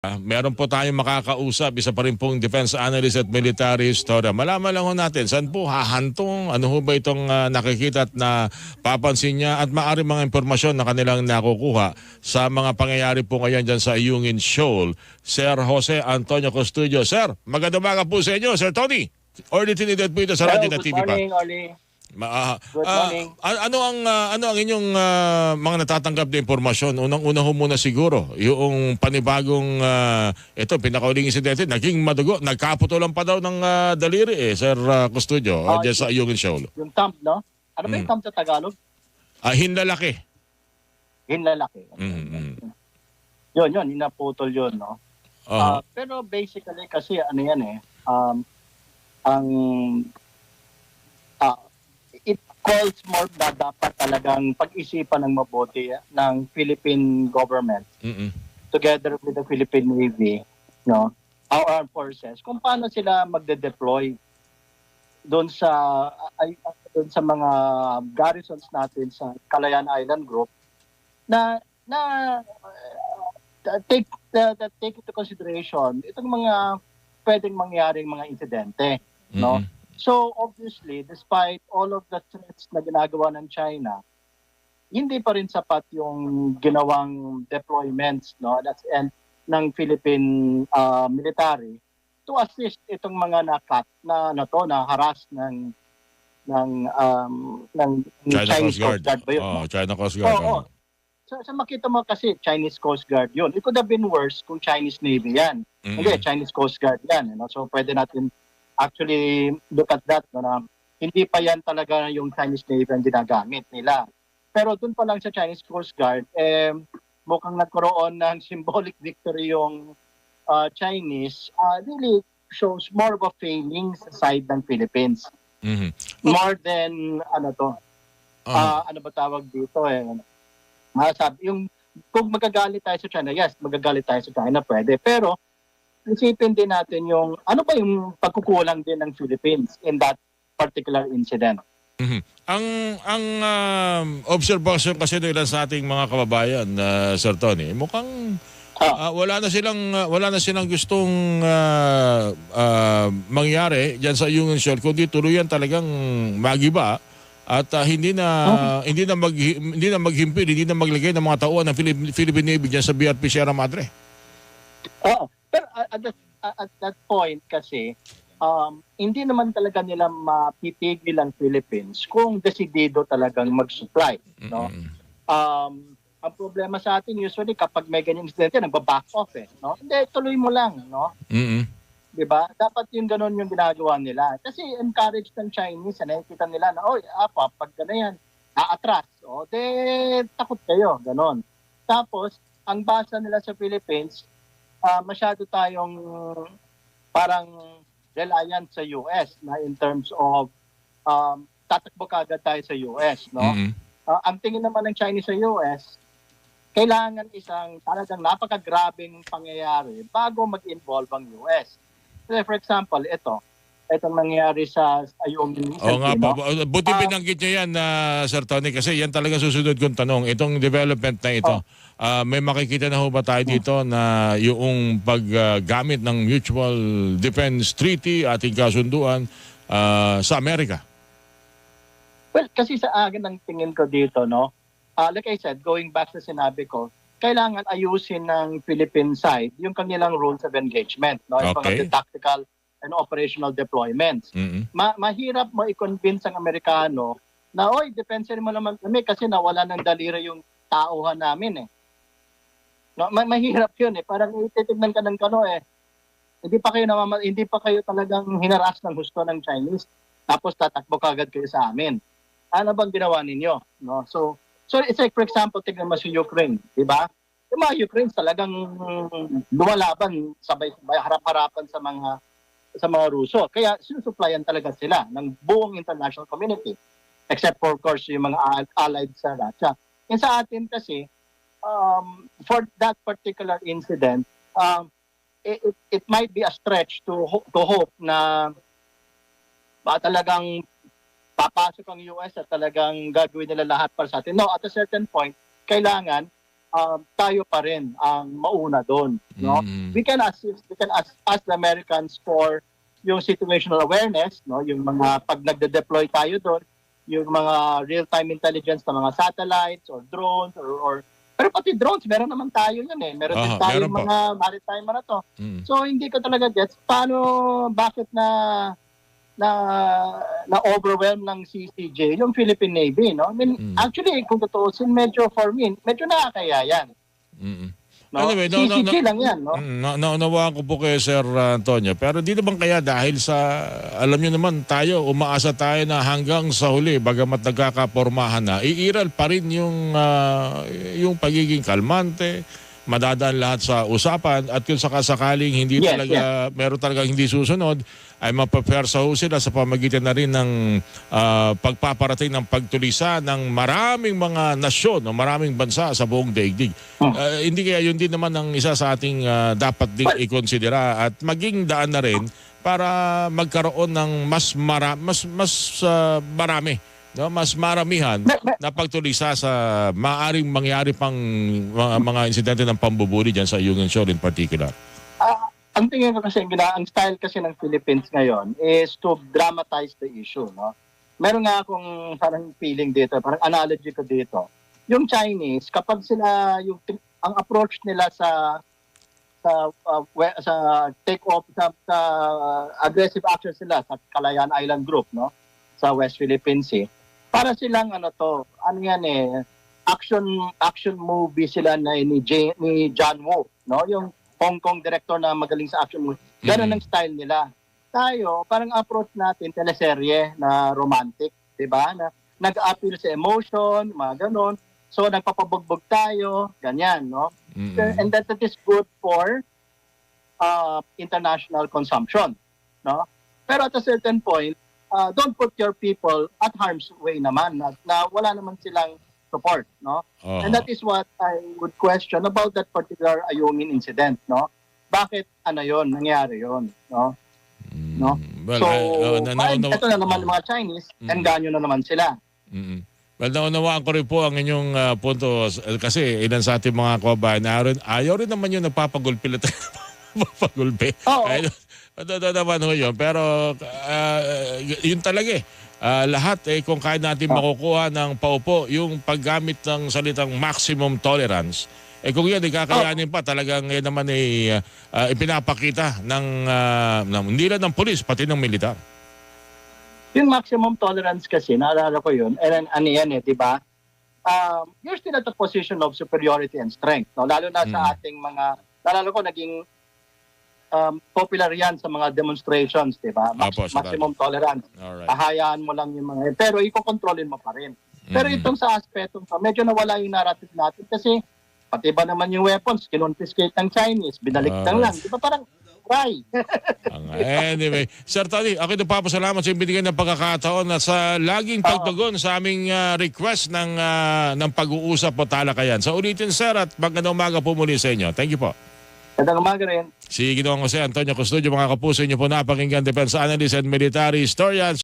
Ah, Meron po tayong makakausap, isa pa rin pong defense analyst at military historian. Malaman lang ho natin, saan po hahantong, ano ho ba itong ah, nakikita at na papansin niya at maaari mga impormasyon na kanilang nakukuha sa mga pangyayari po ngayon dyan sa Ayungin Shoal. Sir Jose Antonio Custodio. Sir, magandang umaga po sa inyo, Sir Tony. Orly Trinidad po ito sa Hello, radyo na good TV pa. morning, Oli. Ma- ah, Good ah, morning. a- ano ang ah, ano ang inyong ah, mga natatanggap na impormasyon? Unang-una ho muna siguro, yung panibagong ah, ito pinakauling insidente, naging madugo, nagkaputulan pa daw ng ah, daliri eh, Sir uh, Custodio, Ah, dyan sa Ayungin Shoal. Yung thumb, no? Ano ba yung Mm. thumb sa Tagalog? Ah, hinlalaki. Hinlalaki. Mm, mm. Yun, yun. Hinaputol yun, no? Aha. Ah, pero basically, kasi ano yan eh, um, ang, ah, calls more na dapat talagang pag-isipan ng mabuti ah, ng Philippine government Mm, mm. together with the Philippine Navy, no, our armed forces, kung paano sila magde-deploy doon sa ay doon sa mga garrisons natin sa Calayan Island Group na na uh, take uh, that take into consideration itong mga pwedeng mangyaring mga insidente No? Mm, mm. So obviously, despite all of the threats na ginagawa ng China, hindi pa rin sapat yung ginawang deployments no that's and ng Philippine uh, military to assist itong mga nakat na na to na harass ng ng um, ng China Chinese Coast Guard. ba yun? Oh, China Coast Guard. Oo. oh. So, so makita mo kasi Chinese Coast Guard yun. It could have been worse kung Chinese Navy yan. Mm, Hindi, mm. Chinese Coast Guard yan. You know? So pwede natin actually look at that. No, na hindi pa yan talaga yung Chinese Navy ang ginagamit nila. Pero dun pa lang sa Chinese Coast Guard, eh, mukhang nagkaroon ng symbolic victory yung uh, Chinese. Uh, really shows more of a failing sa side ng Philippines. Mhm. More than, ano to, Ah, Ah, ano ba tawag dito eh? Sabi, yung kung magagalit tayo sa China, yes, magagalit tayo sa China, pwede. Pero isipin din natin yung ano ba yung pagkukulang din ng Philippines in that particular incident. mhm. Ang ang um, observation kasi ng ilan sa ating mga kababayan, uh, Sir Tony, mukhang Ah, wala na silang ah, wala na silang gustong ah, ah, mangyari diyan sa Union Shore kundi tuluyan talagang magiba at ah, hindi na hindi na mag hindi na maghimpil, hindi na maglagay ng mga tauhan ng Philip- Philippine Navy diyan sa BRP Sierra Madre. oo. Pero at, at, that, at that point kasi, um, hindi naman talaga nila mapitigil ang Philippines kung desidido talagang mag-supply. No? Um, ang problema sa atin usually kapag may ganyan incident, nagba-back off eh, no? Hindi, tuloy mo lang, no? Mm-mm. 'Di ba? Dapat yung ganun yung ginagawa nila. Kasi encourage ng Chinese, na nakikita nila na, oy, apa, pag ganyan, aatras. O, de, takot kayo, ganun. Tapos, ang basa nila sa Philippines, ah, masyado tayong parang reliant sa US na in terms of um, tatakbo kagad tayo sa US, no? Mm-mm. Ah, ang tingin naman ng Chinese sa US, kailangan isang talagang napakagrabing pangyayari bago mag-involve ang US. So, for example, ito, itong nangyayari sa Ayungin Oo nga po. Buti Ah. binanggit niyo yan, na Sir Tony, kasi yan talaga susunod kong tanong. Itong development na ito, Oh. ah, may makikita na ho ba tayo dito na yung paggamit ng Mutual Defense Treaty, ating kasunduan ah, sa Amerika? Well, kasi sa akin ang tingin ko dito, no? Ah, like I said, going back sa sinabi ko, kailangan ayusin ng Philippine side yung kanilang rules of engagement, no? Yung Okay. mga tactical and operational deployments. Mm-mm. ma- mahirap mo i-convince ang Amerikano na, oy, depensa mo naman kami kasi nawala ng daliri yung tauhan namin eh. No, ma- mahirap yun eh. Parang ititignan ka ng kano eh. Hindi pa kayo namama- hindi pa kayo talagang hinaras ng gusto ng Chinese. Tapos tatakbo kagad kayo sa amin. Ano bang ginawa ninyo? No? So, so it's like for example, tignan mo si Ukraine, di ba? Yung mga Ukraine talagang lumalaban sabay-sabay harap-harapan sa mga sa mga Ruso. Kaya sinusuplayan talaga sila ng buong international community. Except for, of course, yung mga al- allied sa Russia. Yung sa atin kasi, um, for that particular incident, um, it, it, might be a stretch to, to hope na ba talagang papasok ang US at talagang gagawin nila lahat para sa atin. No, at a certain point, kailangan um, tayo pa rin ang mauna doon. No? Mm. We can assist, we can ask, ask the Americans for yung situational awareness, no? yung mga pag nagde-deploy tayo doon, yung mga real-time intelligence ng mga satellites or drones or, or pero pati drones, meron naman tayo yun eh. Meron din tayo pa. mga maritime na to. Mm. So hindi ko talaga gets paano bakit na na na overwhelm ng CCJ yung Philippine Navy no I mean Mm. actually kung tutuusin medyo for me medyo nakakaya yan Mm. no Anyway, no, no, CCJ no. lang yan no Mm, na naunawaan ko po kay Sir uh, Antonio. Pero di naman kaya dahil sa, alam nyo naman tayo, umaasa tayo na hanggang sa huli, bagamat nagkakapormahan na, iiral pa rin yung, ah, yung pagiging kalmante, madadaan lahat sa usapan at kung sakasakaling hindi Yes, talaga, meron talagang hindi susunod, ay mapapersa ho sila sa pamagitan na rin ng ah, pagpaparating ng pagtulisa ng maraming mga nasyon o maraming bansa sa buong daigdig. Hmm. Ah, hindi kaya yun din naman ang isa sa ating ah, dapat ding ikonsidera at maging daan na rin para magkaroon ng mas mara, mas mas ah, marami no mas maramihan na pagtulisa sa maaring mangyari pang mga, mga insidente ng pambubuli diyan sa Union Shore in particular. Ang tingin ko kasi ang style kasi ng Philippines ngayon is to dramatize the issue no? Meron nga akong parang feeling dito parang analogy ko dito. Yung Chinese kapag sila yung ang approach nila sa sa uh, sa take off sa, sa uh, aggressive action sila sa Calayan Island Group no? Sa West Philippine Sea para silang ano to ano yan eh action action movie sila na ni J, ni John Woo no? Yung Hong Kong director na magaling sa action movie ganun Mhm. ang style nila tayo parang approach natin teleserye na romantic di ba na nag-appeal sa emotion mga ganon so nagpapabugbog tayo ganyan no Mm-mm. and that, that is good for uh, international consumption. No? Pero at a certain point, uh, don't put your people at harm's way naman na, na wala naman silang support. No? Oo. And that is what I would question about that particular Ayungin incident. No? Bakit ano yon nangyari yon no? Mm, no? Well, so, I- uh, na- na- ito na naman mga Chinese, Mm. engganyo na naman sila. Mm-mm. Well, naunawaan ko rin po ang inyong ah, punto eh, kasi ilan sa ating mga kababayan na ayaw rin naman yung nagpapagulpi na. Papagulpi. Oo. Ay, Naman ho yun. Pero ah, yun talaga eh. Ah, lahat eh, kung kaya natin Ah. makukuha ng paupo, yung paggamit ng salitang maximum tolerance, eh kung yan, ikakayanin pa talagang yan naman eh, ah, ipinapakita ng, ah, ng, hindi lang ng polis, pati ng militar. Yung maximum tolerance kasi, naalala ko yun, and ano yan eh, di ba? Um, you're still at the position of superiority and strength. No? Lalo na Mm. sa ating mga, naalala ko, naging um, popular yan sa mga demonstrations, di ba? Max- Apo, sa maximum tolerance. Alright. Ahayaan mo lang yung mga, pero ikokontrolin mo pa rin. Pero Mm. itong sa aspetong to, medyo nawala yung narrative natin kasi pati ba naman yung weapons, kinonfiscate ng Chinese, binalik Ah. lang lang. Di ba parang, why? Ang- anyway, Sir Tony, ako nagpapasalamat sa binigyan ng pagkakataon at sa laging pagtugon sa aming ah, request ng ah, ng pag-uusap o talakayan. Sa ulitin, Sir, at magandang umaga po muli sa inyo. Thank you po. Gandang umaga rin. Si Ginoong Jose Antonio Custodio, mga kapuso, inyo po napakinggan Defense Analyst and Military Historian.